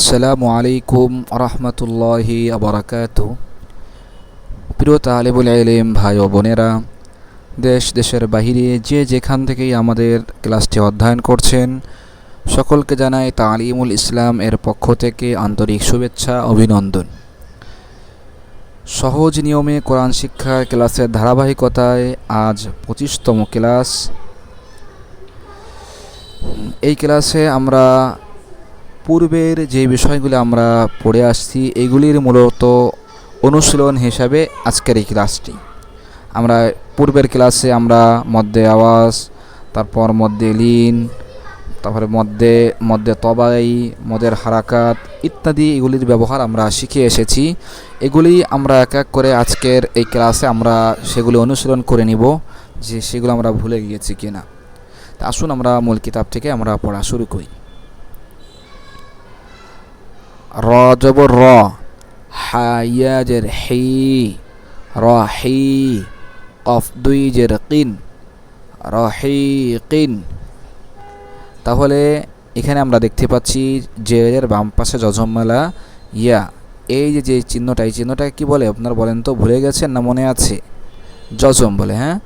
আসসালামু আলাইকুম রহমতুল্লাহি আবরাকাত প্রিয় তালেবুল আলিম ভাই ও বোনেরা, দেশ দেশের বাহিরে যে যেখান থেকেই আমাদের ক্লাসটি অধ্যয়ন করছেন, সকলকে জানাই তালিমুল ইসলাম এর পক্ষ থেকে আন্তরিক শুভেচ্ছা, অভিনন্দন। সহজ নিয়মে কোরআন শিক্ষার ক্লাসের ধারাবাহিকতায় আজ পঁচিশতম ক্লাস। এই ক্লাসে আমরা পূর্বের যে বিষয়গুলি আমরা পড়ে আসছি, এগুলির মূলত অনুশীলন হিসাবে আজকের এই ক্লাসটি। আমরা পূর্বের ক্লাসে আমরা মধ্যে আওয়াজ, তারপর মধ্যে লিন, তারপরে মধ্যে মধ্যে তবাই মদের হারাকাত ইত্যাদি এগুলির ব্যবহার আমরা শিখে এসেছি। এগুলি আমরা এক এক করে আজকের এই ক্লাসে আমরা সেগুলি অনুশীলন করে নিব যে সেগুলো আমরা ভুলে গিয়েছি কিনা। তা আসুন আমরা মূল কিতাব থেকে আমরা পড়া শুরু করি। র র হাইয়া জের হি র হি কফ দুই জের কিন রহি কিন তাহলে এখানে আমরা দেখতে পাচ্ছি যে জেরের বাম পাশে যজমমালা ইয়া। এই যে যে চিহ্নটা, এই চিহ্নটা কি বলে? আপনারা বলেন তো, ভুলে গেছেন না মনে আছে? যজম বলে হ্যাঁ?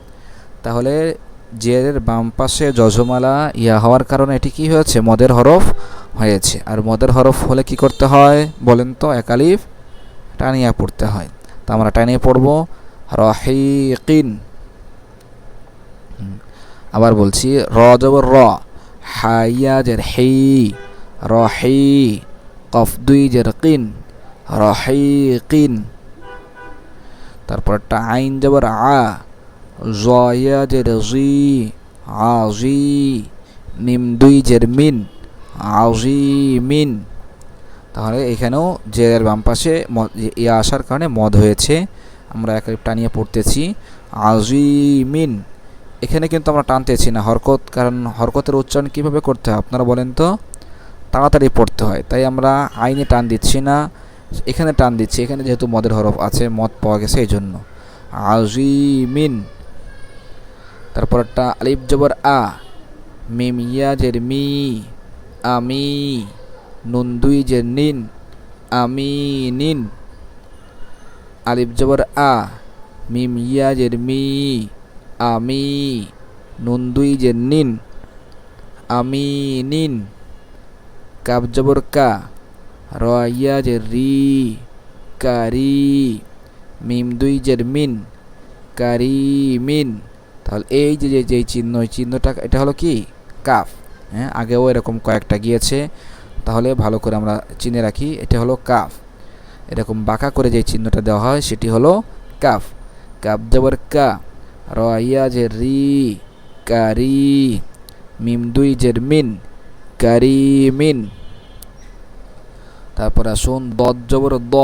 তাহলে জেরের বাম পাশে যজমালা ইয়া হওয়ার কারণে এটি কি হয়েছে? মদের হরফ হয়েছে। আর মদের হরফ হলে কি করতে হয়? বলেন তো একালিফ টানিয়া পড়তে হয়। তা আমরা টানিয়ে পড়ব। রহিকিন। আবার বলছি র জবর র হাইয়া জের হি, রহি, কফ দুই জের কিন, রহিকিন। তারপরটা আইন জবর আ জয়া জের জি আজি মিম দুই জের মিন আজিমিন তাহলে এখানেও জেরের বাম পাশে ইয়া আসার কারণে মদ হয়েছে। আমরা এক টানিয়ে পড়তেছি। আজি মিন এখানে কিন্তু আমরা টানতেছি না হরকত, কারণ হরকতের উচ্চারণ কীভাবে করতে হয় আপনারা বলেন তো? তাড়াতাড়ি পড়তে হয়, তাই আমরা আইনে টান দিচ্ছি না। এখানে টান দিচ্ছি, এখানে যেহেতু মদের হরফ আছে, মদ পাওয়া গেছে এই জন্য আজিমিন তারপর একটা আলিফ জবর আ মিম ইয়া জের মি আমি নুন দুই যে নিন আমি নিন আলিফ জবর আ মিম ইয়া জের মি আমি নুন দুই যে নিন আমি নিন কাব জবর কা রয়া যে রি কারি মিম দুই জের মিন কারি মিন তাহলে এই যে যে চিহ্ন, এই চিহ্নটা, এটা হলো কি? কাফ। হ্যাঁ আগেও এরকম কয়েকটা গিয়েছে। তাহলে ভালো করে আমরা চিনে রাখি, এটা হলো কাফ। এরকম বাঁকা করে যে চিহ্নটা দেওয়া হয়, সেটি হলো কাফ। কাফ জবর কা রয়া যে রি কারি মিম দুই জের, মিন কারি মিন। তারপর আসুন, দদ জবর দ,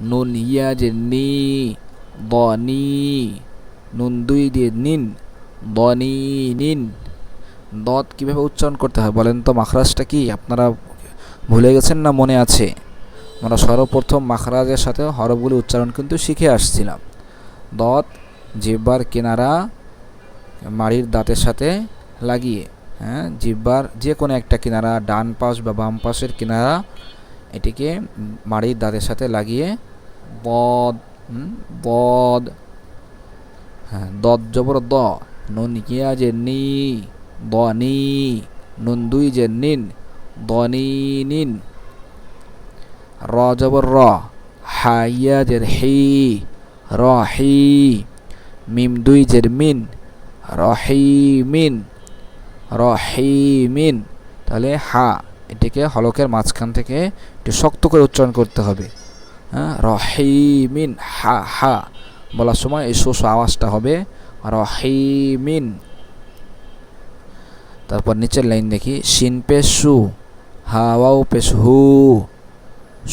নুন, ইয়া যে নি, দ, নি। নুন দুই দিয়ে নিন দনি নিন। দত কীভাবে উচ্চারণ করতে হয় বলেন তো? মাখরাজটা কি? আপনারা ভুলে গেছেন না? মনে আছে। আমরা সর্বপ্রথম মাখরাজের সাথে হরফগুলি উচ্চারণ কিন্তু শিখে আসছিলাম। দত, জিব্বার কিনারা, মাড়ির দাঁতের সাথে লাগিয়ে হ্যাঁ জিব্বার যে কোনো একটা কিনারা, ডান পাশ বা বাম পাশের কিনারা, এটিকে মাড়ির দাঁতের সাথে লাগিয়ে বদ বদ হ্যাঁ দদ জবর দ, নুন কিয়া যে নি দনি নুন দুই যে নিন দনি নিন। র জবর র হাইয়া জের হি রহি মিম দুই জের মিন রহি মিন রহি মিন। তাহলে হা, এটিকে হলকের মাঝখান থেকে একটু শক্ত করে উচ্চারণ করতে হবে। হ্যাঁ রহিমিন হা হা। বলার সময় এই শোষ আওয়াজটা হবে। রহিমিন। তারপর নিচের লাইন দেখি। শিন পেশ সু হাওয়াও পেশ হু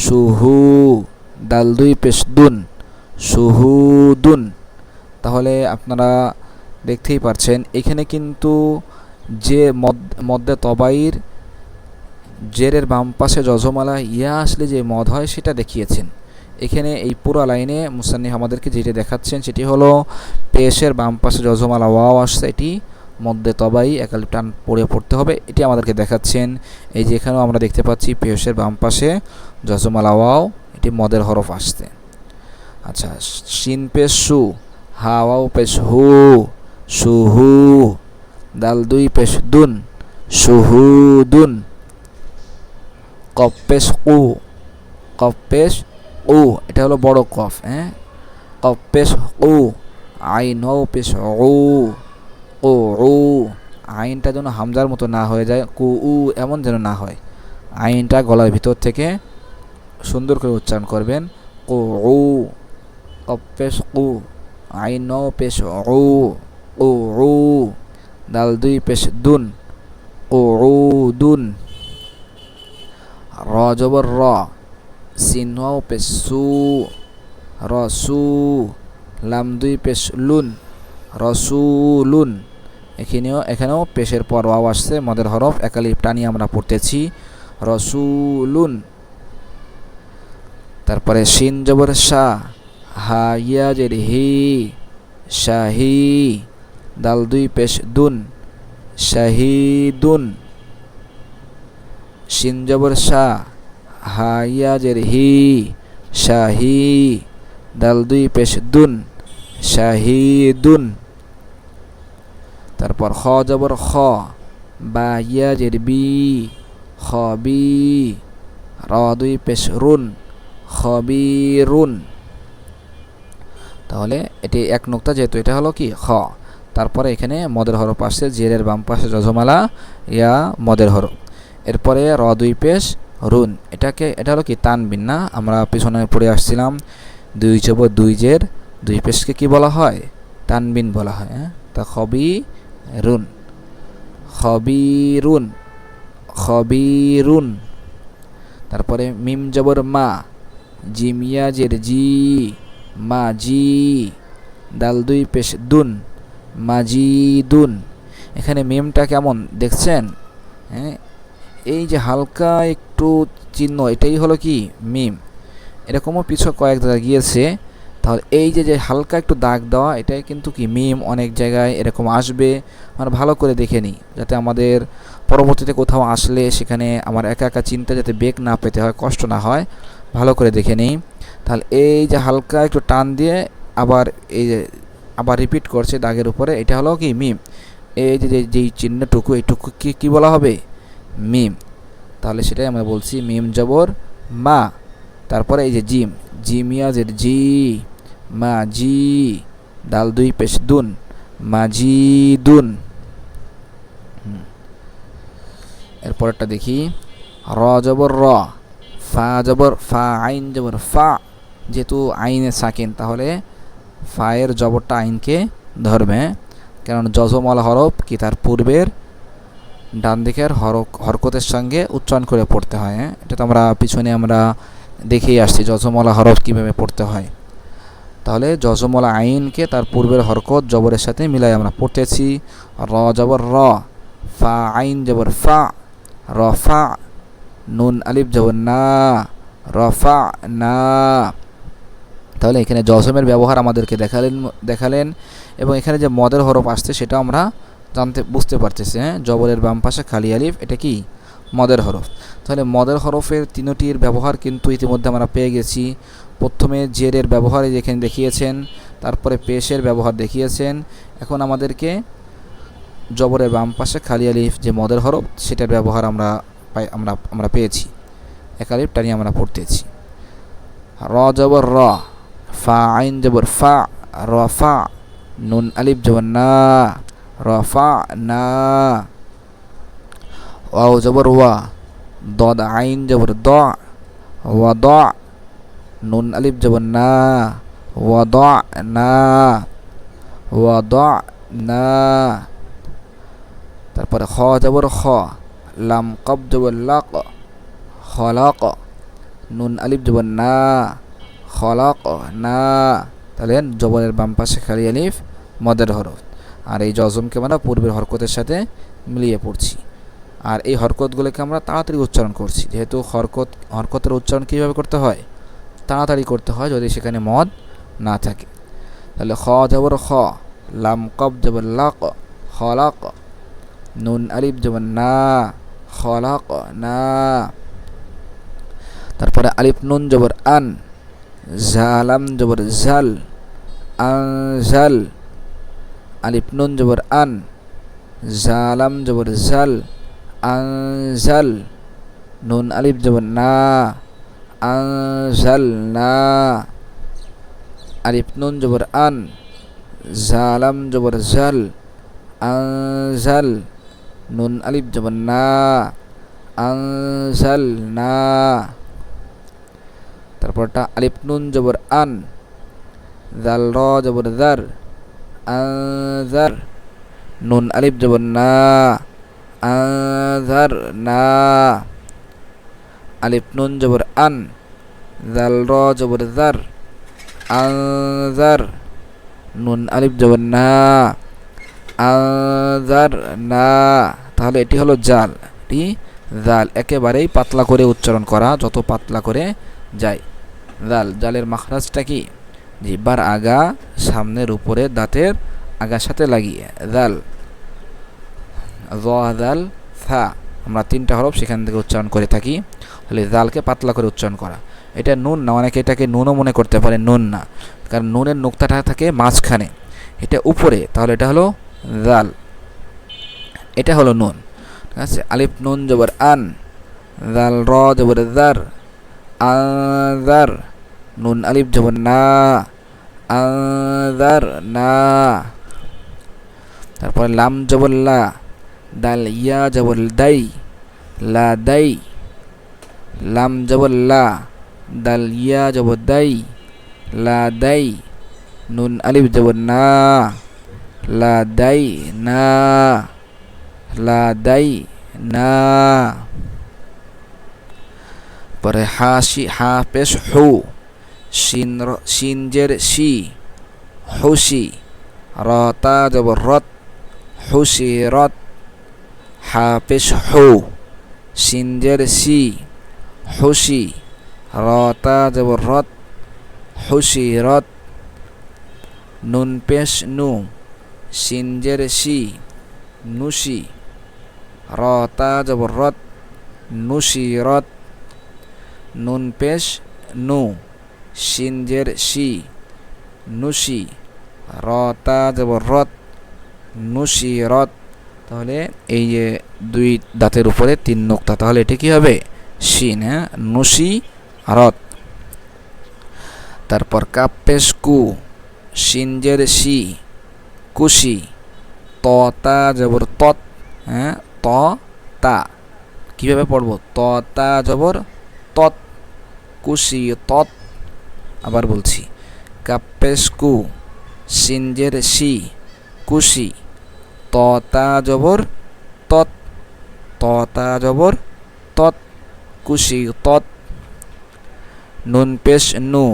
সুহু দাল দুই পেশ দুন সুহুদুন তাহলে আপনারা দেখতেই পারছেন, এখানে কিন্তু যে মদ মদ্যে তবাইর, জেরের বাম পাশে যজমালা, ইয়া আসলে যে মদ হয় সেটা দেখিয়েছেন। এখানে এই পুরো লাইনে মুসান্নিফ আমাদেরকে যেটি দেখাচ্ছেন সেটি হলো পেশের বাম পাশে যজমালা ওয়াও আসছে, এটি মধ্যে তবাই একালিপ টান পড়ে পড়তে হবে, এটি আমাদেরকে দেখাচ্ছেন। এই যে এখানেও আমরা দেখতে পাচ্ছি পেশের বাম পাশে জজমালা ওয়াও, এটি মদের হরফ আসছে। আচ্ছা শিন পেশ সু হাওয়াও পেশ হু সুহু দাল দুই পেশ দুন সুহুদুন কফ পেশ কু কফ পেশ উ এটা হলো বড় কফ হ্যাঁ? কফ পেশ উ আইন হও পেশ উ ও উ আইনটা যেন হামজার মতো না হয়ে যায়, কু, উ, এমন যেন না হয়। আইনটা গলার ভিতর থেকে সুন্দর করে উচ্চারণ করবেন, কু, উ, কফ পেশ কু, আইন হও পেশ উ ও উ দাল দুই পেশ দুন ও ও দুন। র জবর র সিন হও পেশ সু রসু লাম দুই পেশ লুন রসুলুন এখানেও এখানেও পেশের পর ওয়াও আসছে মদের হরফ একালিপ টানি আমরা পড়তেছি রসুলুন তারপরে শিন জবর শাহ হা ইয়াজের হি শাহি দাল দুই পেশ দুন শাহিদুন শিন জবর শাহ হা ইয়াজের হি, শাহি দাল দুই পেশ দুন, শাহিদুন। তারপর খ, জবর খ বা ইয়াজের বি, খবি র দুই পেশ রুন, খবিরুন। তাহলে এটি এক নোক্তা যেহেতু এটা হলো কি? খ। তারপরে এখানে মদের হরফ আসছে, জেরের বাম পাশে যজমালা, ইয়া মদের হরফ। এরপরে র দুই পেশ রুন, এটাকে, এটা হলো কি? তানবিন, না? আমরা পিছনে পড়ে আসছিলাম। দুই চব দুই জের, দুই পেশকে কি বলা হয়? তানবিন বলা হয় হ্যাঁ? তা খবি রুন খবিরুন খবিরুন। তারপরে মিম জবর মা জিমিয়া জের জি, মা জি। দাল দুই পেশ দুন মাজিদুন এখানে মিমটা কেমন? দেখছেন? হ্যাঁ? এই যে হালকা একটু চিহ্ন, এটাই হলো কি? মিম। এরকমও পিছু কয়েক জায়গায় গিয়েছে। তাহলে এই যে যে হালকা একটু দাগ দেওয়া, এটাই কিন্তু কি মিম অনেক জায়গায় এরকম আসবে। মানে ভালো করে দেখে নিই, যাতে আমাদের পরবর্তীতে কোথাও আসলে সেখানে আমার একা একা চিন্তা যাতে বেগ না পেতে হয়, কষ্ট না হয়, ভালো করে দেখে নিই। তাহলে এই যে হালকা একটু টান দিয়ে আবার এই যে, আবার রিপিট করছে দাগের উপরে, এটা হলো কি মিম? এই যে, যেই চিহ্নটুকু, এইটুকু কি, কী বলা হবে? মিম। তাহলে সেটাই আমরা বলছি মিম জবর মা। তারপরে এই যে জিম। জিমিয়াজের জি। মা জি। ডাল দুই পেশ দুন। মাজি দুন। এরপরটা দেখি। র জবর র। ফা জবর ফা, আইন জবর ফা। যেহেতু আইনে সাকিন, তাহলে ফায়ের জবরটা আইনকে ধরবে। কারণ যজমল হরফ কি তার পূর্বের? ডান দিকের হরক হরকতের সঙ্গে উচ্চারণ করে পড়তে হয় হ্যাঁ? এটা তো আমরা পিছনে আমরা দেখেই আসছি, যজমলা হরফ কীভাবে পড়তে হয়। তাহলে যজমলা আইনকে তার পূর্বের হরকত জবরের সাথে মিলাই আমরা পড়তেছি, র জবর র, ফা আইন জবর ফা, র ফা, নুন আলিফ জবর না রফা না। তাহলে এখানে জজমের ব্যবহার আমাদেরকে দেখালেন দেখালেন এবং এখানে যে মদের হরফ আসছে সেটা আমরা জানতে, বুঝতে পারতেছি হ্যাঁ? জবরের বাম পাশে খালি আলিফ, এটা কি? মদের হরফ। তাহলে মদের হরফের তিনটির ব্যবহার কিন্তু ইতিমধ্যে আমরা পেয়ে গেছি। প্রথমে জেরের ব্যবহার যেখানে দেখিয়েছেন, তারপরে পেশের ব্যবহার দেখিয়েছেন। এখন আমাদেরকে জবরের বাম পাশে খালি আলিফ, যে মদের হরফ, সেটার ব্যবহার আমরা পাই, আমরা আমরা পেয়েছি। এক আলিফ টানি আমরা পড়তেছি। র জবর র, ফা আইন জবর ফা, র ফা, নুন আলিফ জবর না। রফা না ওয়াও জবর ওয়া দদ আইন জবর দ ওয়া দ নুন আলিফ জবর না ওয়া দ না ওয়া দ না তারপরে খ জবর খ লাম কব জবর লাক খলাক নুন আলিফ জবর না খলাক না তাহলে জবরের বাম পাশে খালি আলিফ মদের হরফ আর এই জজমকে আমরা পূর্বের হরকতের সাথে মিলিয়ে পড়ছি। আর এই হরকতগুলোকে আমরা তাড়াতাড়ি উচ্চারণ করছি। যেহেতু হরকত, হরকতের উচ্চারণ কীভাবে করতে হয়? তাড়াতাড়ি করতে হয় যদি সেখানে মদ না থাকে। তাহলে খ জবর খ, লাম কব জবর লাক খলাক নুন আলিফ জবর না খলাক না। তারপরে আলিফ নুন জবর আন জালাম জবর জাল আনজাল আলিফ নুন জবর আন, জালাম জবর জাল, আনজাল, নুন আলিফ জবর না, আনজাল না, আলিফ নুন জবর আন, জালাম জবর জাল, আনজাল, নুন আলিফ জবর না, আনজাল না। তারপরটা আলিফ নুন জবর আন জাল র জবর জার আনজার নুন আলিফ জবর না আনজার না আলিফ নুন জবর আন জাল র জবর জার আনজার নুন আলিফ জবর না আনজার না তাহলে এটি হলো জাল। এটি জাল একেবারেই পাতলা করে উচ্চারণ করা, যত পাতলা করে যায়। জাল, জালের মাখরাজটা কি? জিব্বার আগা সামনের উপরে দাঁতের আগার সাথে লাগিয়ে। জাল জাল থা। আমরা তিনটা হরফ সেখান থেকে উচ্চারণ করে থাকি। তাহলে জালকে পাতলা করে উচ্চারণ করা। এটা নুন না অনেকে এটাকে নুনও মনে করতে পারে, নুন না। কারণ নুনের নোক্তাটা থাকে মাঝখানে। এটা উপরে, তাহলে এটা হলো জাল এটা হলো নুন। ঠিক আছে? আলিফ, নুন, জবর আন। জাল র, জবর জার আদার নুন আলিফ জবর না আদার না তারপরে লাম জবর লা দাল ইয়া জবর দাই লা দাই লাম জবর লা দাল ইয়া জবর দাই লা দাই নুন আলিফ জবর না লা দাই না লা দাই না পরে হাসি হা পেশ হু শিন শিনজের শি হুসি রতা জবর রত হুসি রত হা পেশ হু শিনজের সি হুসি রতা জবর রত হুসি রত নুন পেশ নু, শিনজের সি নুসি রতা জবর রত নুসি রত নুন পেশ নু। শিনজের শি নুসি রতা জবর রত, নুসি রত। তাহলে এই যে দুই দাঁতের উপরে তিন নোক্তা, তাহলে এটি কী হবে? শিন হ্যাঁ? নুসি, রত। তারপর কাপেশ কু শিনজের শি কুশি ততা জবর তত হ্যাঁ? ত তা কীভাবে পড়ব? ততা জবর তত কুশি তত। আবার বলছি, কাপ্পেসকু সিনজের সি কুশি ততা জবর তত ততা জবর তত কুশি তত নুন পেশ নু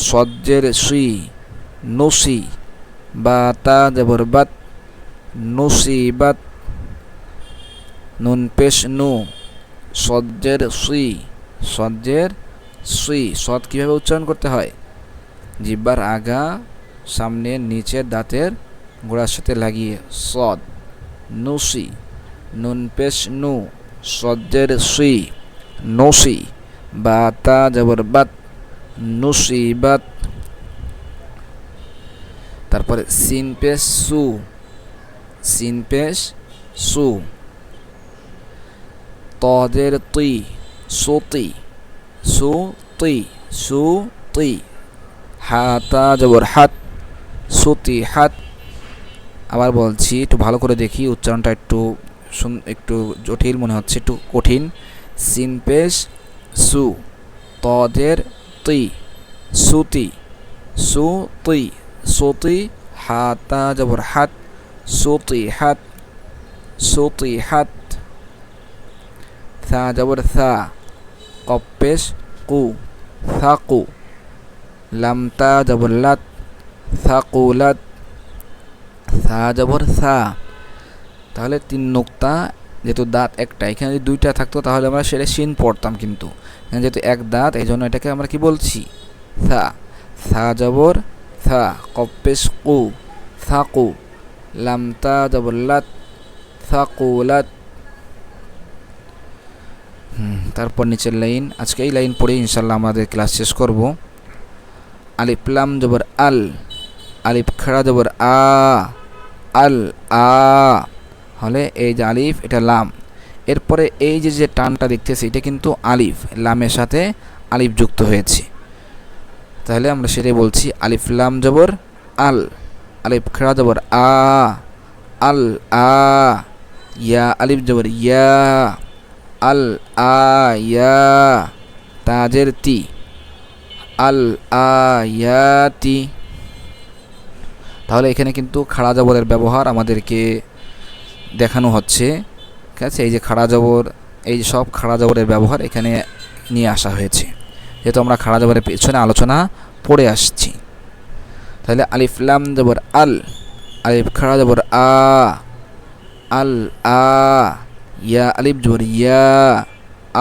সজ্জের সুই নুসি বাতা জবর বাত, নুসি, বাত নুন পেশ নু সজ্জের সুই সজ্জের সুই সদ কীভাবে উচ্চারণ করতে হয়? জিব্বার আগা, সামনে নিচের দাঁতের গোড়ার সাথে লাগিয়ে সদ নুসি নুন পেশ নু সজ্জের সুই নসি বাতা জবর বাত নুসি বাত, তারপরে সিন পেশ সু, সিন পেশ সু তদের তুই সুতি সুতি সুতি। হাতা জবর হাত। সুতি হাত। আবার বলছি, একটু ভালো করে দেখি, উচ্চারণটা একটু একটু জটিল মনে হচ্ছে, একটু কঠিন। সিন পেশ সু। তদের তুই সুতি। সুতি। সুতি। হাতা জবর হাত। সুতি হাত। সুতি হাত। থা জবর থা। কপেশ কু থাকু লামতা জবর লাত থাকুলাত থা জবর থা তাহলে তিন নোক্তা, যেহেতু দাঁত একটা এখানে যদি দুইটা থাকতো, তাহলে আমরা সেটা সিন পড়তাম কিন্তু। যেহেতু এক দাঁত এই জন্য এটাকে আমরা কি বলছি? থা। থা জবর, থা। কপেশ কু থাকু লামতা জবরলাত থাকুলাত হুম তারপর নিচের লাইন, আজকে এই লাইন পড়ে ইনশাল্লাহ আমাদের ক্লাস শেষ করব। আলিফলাম জবর আল, আলিফ খাড়া জবর আ, আল, আ, হলে এই যে আলিফ, এটা লাম। এরপরে এই যে যে টানটা দেখতেছি, এটা কিন্তু আলিফ, লামের সাথে আলিফ যুক্ত হয়েছে। তাহলে আমরা সেটাই বলছি, আলিফ লাম জবর আল, আলিফ খাড়া জবর আ, আল, আ, ইয়া, আলিফ জবর ইয়া। আল আ ইয়া তাজের তি আল আয়াতি তাহলে এখানে কিন্তু খাড়া জবরের ব্যবহার আমাদেরকে দেখানো হচ্ছে। ঠিক আছে? এই যে খাড়া জবর, এই যে সব খাড়া জবরের ব্যবহার এখানে নিয়ে আসা হয়েছে। যেহেতু আমরা খাড়া জবরের পেছনে আলোচনা পড়ে আসছি। তাহলে আলিফলাম জবর আল, আলিফ খাড়া জবর আ আল আ ইয়া আলিফ জবর ইয়া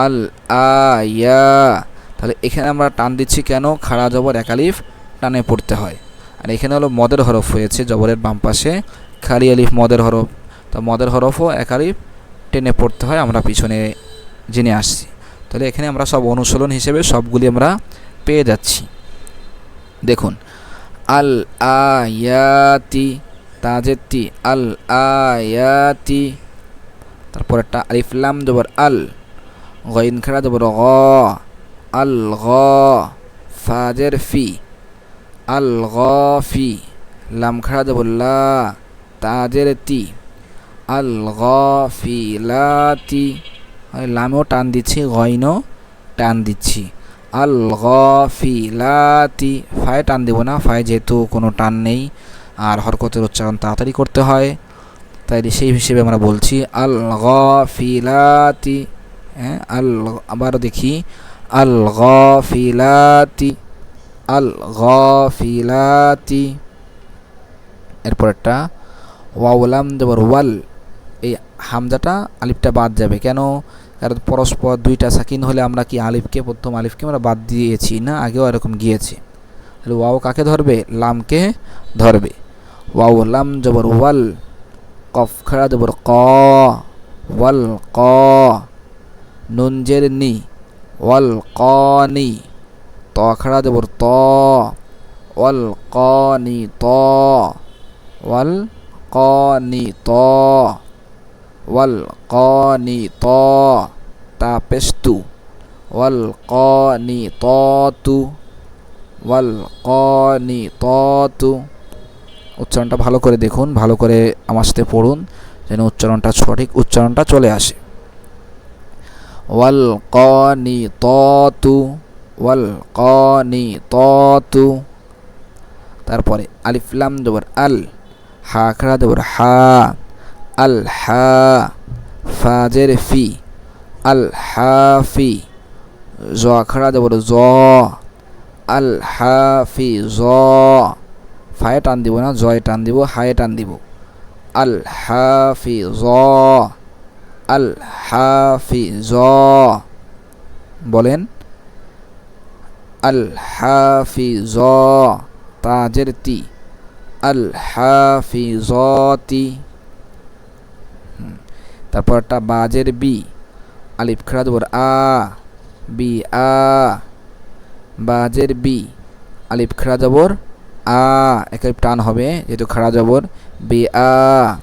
আল আ, ইয়া। তাহলে এখানে আমরা টান দিচ্ছি কেন? খাড়া জবর এক আলিফ টানে পড়তে হয়। আর এখানে হলো মদের হরফ হয়েছে জবরের বাম পাশে, খালি আলিফ মদের হরফ। তো মদের হরফও এক আলিফ টেনে পড়তে হয়, আমরা পিছনে জেনে আসছি। তাহলে এখানে আমরা সব অনুশীলন হিসেবে সবগুলি আমরা পেয়ে যাচ্ছি। দেখুন, আল আয়াতি, তাজেতি, আল আয়াতি তারপর একটা আলিফলাম জবর আল, গইন খেলা জবর গ, আল গ, ফাজের ফি, আল গ ফি, লাম খাড়া দেব লা, তাজের তি, আল গ ফি গফিলাতি লামেও টান দিচ্ছি, গইনও টান দিচ্ছি, আল গফিলাতি ফায় টান দেবো না, ফায় যেহেতু কোনো টান নেই, আর হরকতের উচ্চারণ তাড়াতাড়ি করতে হয়। তাই সেই হিসেবে আমরা বলছি আল গফিলাতি হ্যাঁ আল আবার দেখি আল গফিলাতি আল গফিলাতি এরপর একটা ওয়াউলাম জবর ওয়াল, এই হামজাটা আলিফটা বাদ যাবে। কেন? কারণ পরস্পর দুইটা সাকিন হলে আমরা কি আলিফকে, প্রথম আলিফকে আমরা বাদ দিয়েছি না? আগেও এরকম গিয়েছে। তাহলে ওয়াও কাকে ধরবে? লামকে ধরবে। ওয়াও, লাম জবর ওয়াল কফ খাড়া জবর ক ওয়াল ক নুনজের নি ওয়াল ক নি ত খাড়া জবর ত ওয়াল ক নি ত ওয়াল ক নি ত ওয়াল ক নি ত তা পেস্তু ওয়াল ক নি ত তু ওয়াল ক নি ত তু উচ্চারণটা ভালো করে দেখুন, ভালো করে আমার সাথে পড়ুন, যেন উচ্চারণটা সঠিক উচ্চারণটা চলে আসে। ওয়াল ক নি ত ওয়াল ক নি ত তারপরে আলিফলাম জবর আল, হা খাড়া জবর হা, আল, হা, ফাজের ফি, আল হাফি জ খাড়া জবর জ, আল হাফি জ ফায়ে টান দিব না, জয় টান দিব, হায়ে টান দিব। আল হাফি জ আল হাফি জ বলেন, আল হাফি জ তাজের তি। আল হাফি জতি তারপর একটা বাজের বি। আলিফ খাড়া আ বি, আ। বাজের বি। আলিফ খাড়া আ একে টান হবে, যেহেতু খাড়া জবর। বি, আ,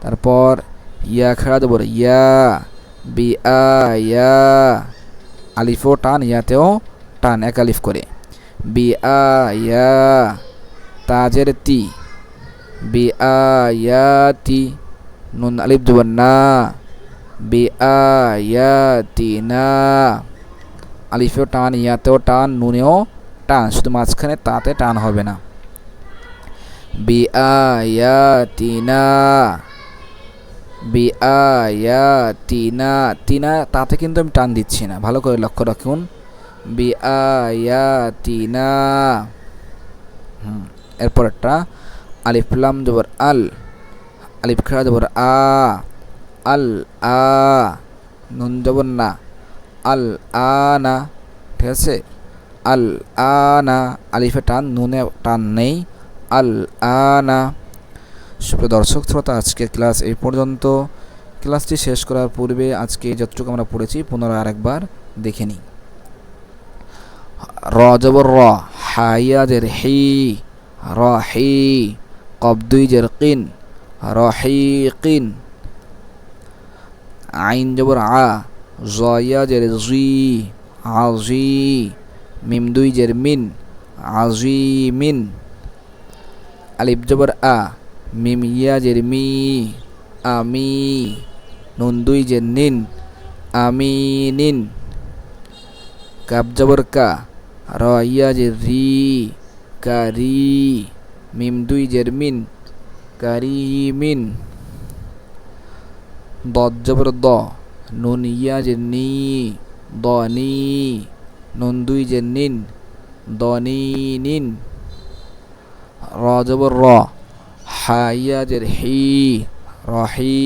তারপর ইয়া, খাড়া জবর, ইয়া, বি, আ, ইয়া, আলিফও টান, ইয়াতেও টান, এক আলিফ করে। বি, আ, ইয়া, তাজের তি। বি, আ, ইয়া, তি, নুন, আলিফ জবর না। বি, আ, ইয়া, তি, না। আলিফেও টান, ইয়াতেও টান, নুনেও টান, শুধু মাঝখানে তাতে টান হবে না। বি আ ইয়া তি না বি আ ইয়া তি না তিনা, তাতে কিন্তু আমি টান দিচ্ছি না। ভালো করে লক্ষ্য রাখুন। বি আ ইয়া তি না হুম এরপর একটা আলিফলাম জবর আল। আলিফ খেড়া জবর আ। আল আ। নুন জবর না। আল আনা ঠিক আছে? আল আনা আলিফে টান, নুনে টান নেই। আল আনা সুপ্রিয় দর্শক, শ্রোতা, আজকের ক্লাস এই পর্যন্ত। ক্লাসটি শেষ করার পূর্বে আজকে যতটুকু আমরা পড়েছি, পুনরায় আরেকবার দেখে নিই। র জবর র, হাইয়াজের হি র হি কবদুইজের কিন র হি কিন। আইন জবর আ জয়াজের জি, আজি মিম দুই জের মিন, আজিমিন। আলিফ জবর আ, মিম ইয়াজের মি আমি নুন দুই জের নিন আমিনিন কাব জবর কা, র ইয়াজের রি কারি মিম দুই জের মিন কারিমিন দদ জবর দ, নুন ইয়াজের নি দনি নুন দুই জের নিন দনিনিন র জবর র। হাইয়াজের হি রহি,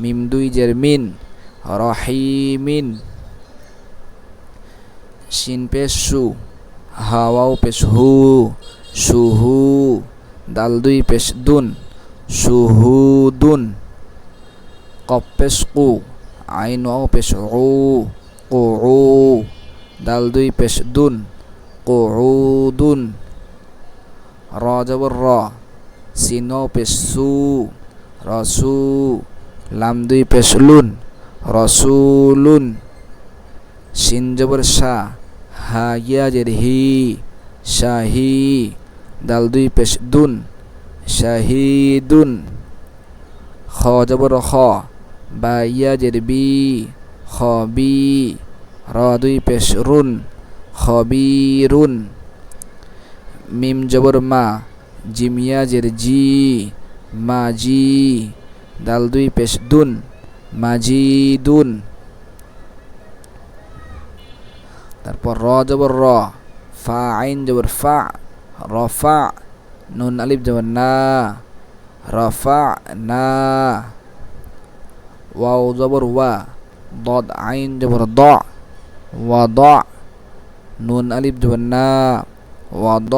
মিম দুই জের মিন। রহিমিন শিন পেশ সু, হাওয়াও পেশ হু সুহু দাল দুই পেশ দুন সুহুদুন কপ পেশ কু, আইন ওয়াও পেশ উ কু দাল দুই পেশ দুন কুউদুন র জবর র সিন ওয়াও পেশ সু রসু লাম দুই পেশ লুন রসুলুন সিন জবর শাহ হা ইয়াজের হি শাহি দাল দুই পেশ দুন শাহিদুন খ জবর খ বা ইয়াজের বি খ বি র দুই পেশ রুন খবিরুন মিম জবর মা জিম ইয়াজের জি মাজি দাল দুই পেশ দুন মাজিদুন তারপর র জবর র ফা আইন জবর ফা রফা নুন আলিফ জবর না রফা না ওয়াও জবর ওয়া ضاد আইন জবর দ ওয়া দ নুন আলিফ জবর না ওয়া দ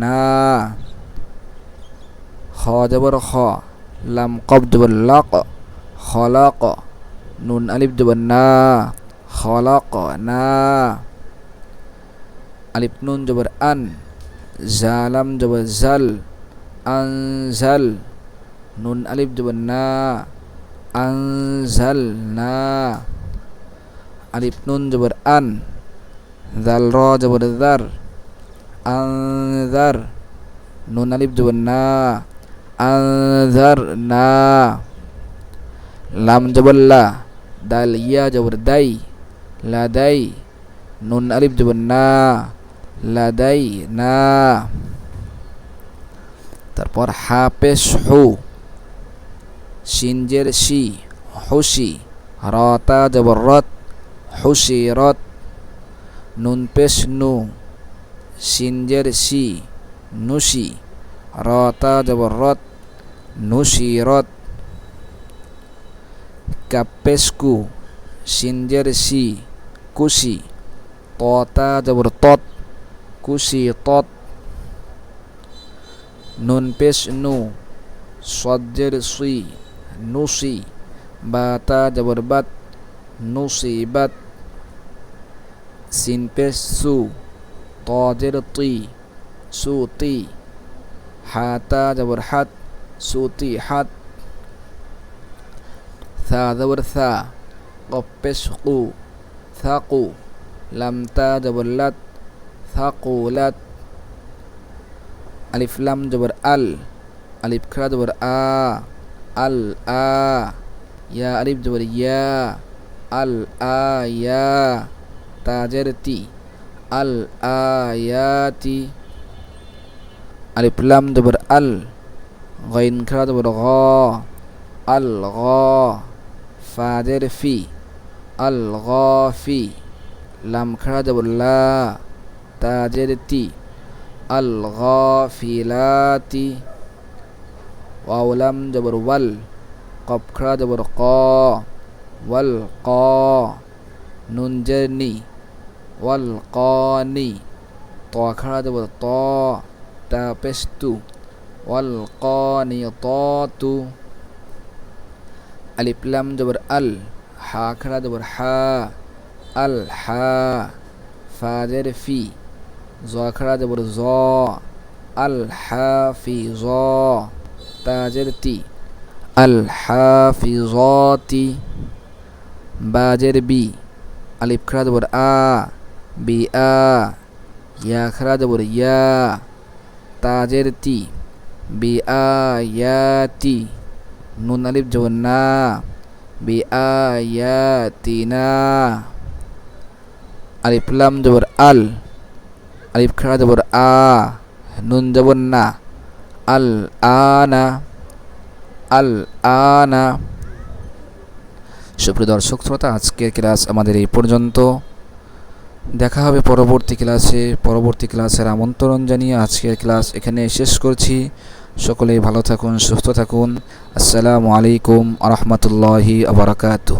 না খ জবর খ লাম কব জবর লাক খলাক নুন আলিফ জবর না খলাক না আলিফ নুন জবর আন জালাম জবর জাল আনজাল নুন আলিফ জবর না আনজাল না আলিফ নুন জবর আন জাল র জবর দার আনজার নুন আলিফ জবর না আনজার না লাম জবর লা দাল ইয়া জবর দাই লা দাই নুন আলিফ জবর না লাদাই না তারপর হা পেশ হু সিনজের শি হুশি রতা জবর রত হুশি রত নুন পেশ নু সিনজের শি নুশি রতা জবর রত নুশি রত কাপেশকু সিনজের শি কুশি ততা জবর তত কুশি তত নুন পেশ নু, সজ্জের সুই, নুসি। বাতা জবর বাত নুসি বাত সিন পেশ সু তজের তুই সুতি হাতা জবর হাত সুতি হাত থা জবর থা কপেশ কু থাকু লামতা জবর লাত থাকুলাত আলিফ লাম জবর আল আলিফ খরা জবর আ আল আ ইয়া আলিফ জবর ইয়া আল আ ইয়া তাজের তি আল আয়াতি আলিফ লাম জবর আল গাইন খরা জবর গ আল গ ফাজের ফি আল গফি লাম খরা জবর লা তাজের তি আল গফিলাতি ওয়াউলাম জবর ওয়াল কফ খরা জবর ক ওয়াল ক নুন জেরনি ওয়াল কনি ত খরা জবর ত তা পেস্তু ওয়াল কনিততু আলিফ লাম জবর আল হা খাড়া জবর হা আল হা ফাজের ফি জ খাড়া জবর জ আল হাফি তাজের তি আল হাফিজতি বি আলিফ খাড়া জবর আ বি আ ইয়া খাড়া জবর ইয়া তাজের তি বি আয়াতি নুন আলিফ জবর না বি আয়াতিনা আলিফ লাম জবর আল আলিফ খাড়া জবর আ নুন জবর না আল আনা আল আনা সুপ্রিয় দর্শক, শ্রোতা, আজকের ক্লাস আমাদের এই পর্যন্ত। দেখা হবে পরবর্তী ক্লাসে, পরবর্তী ক্লাসের আমন্ত্রণ জানিয়ে আজকের ক্লাস এখানে শেষ করছি। সকলেই ভালো থাকুন, সুস্থ থাকুন। আসসালামু আলাইকুম আ রহমতুল্লাহি আবরাকাতুহ